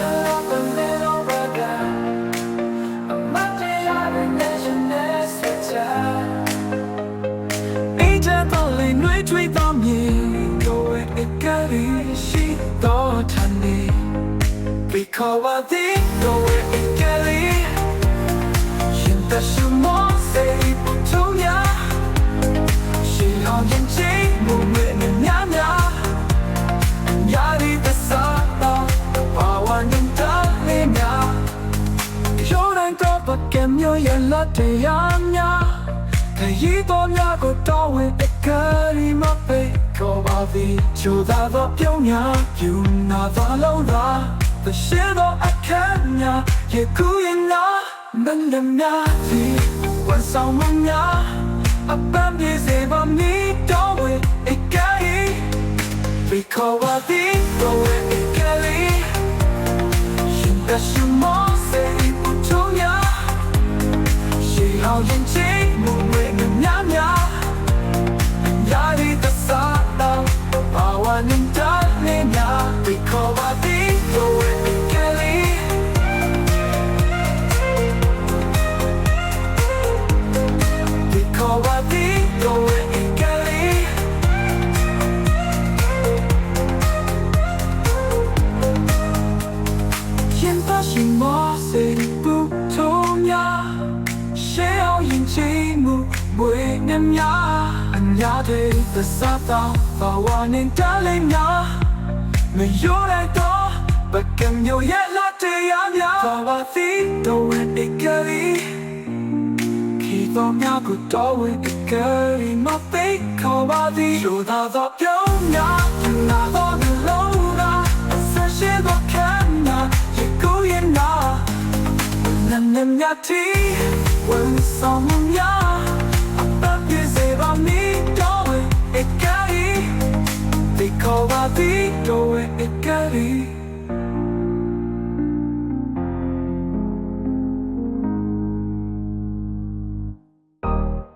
love a little brother I'm a national switch အေးတဲ့တော်လေးနှွေးထွေးတော်မြင်ကိုယ်အကလေးရှိတော်ထန်နေ Because of the door မျိုးရဲ့လက်တရားများခရီးတော်များကိုတော်ဝင်အကယ်ဒီမပေကောပါသည်ချိုသာသောပြုံးများယူနာသာလုံးသာသရှိသောအခမ်းများယခုရင်နာမန္တမသည်ဝန်ဆောင်မများအပန်းပြေစေပါမည်တော်ဝင်အကယ်ဒီ Because I think the way it can lead You got you more အောင်ရင်ချင်းမှုဝေငမြမြယာရီတစားတော့ဘာဝနင်တာနေညာ because I ညာအညာတွေသစတော့ဘာဝနေတလေးညာမယိုလိုက်တော့ပကံမျိုးရဲ့လက်တရားများဘာဝသီတော့ဝနေကလေးခီတော့မြတ်ကိုတော့ဝနေကလေးမပိတ်ခေါ်ပါသည်ရိုးသားတော့ပြုံးညာနာတော့လုံးနာဆက်ရှိတော့ခံနာရကိုရနာနမ်နမ်ညာတီဝန်ဆောင် ဝင်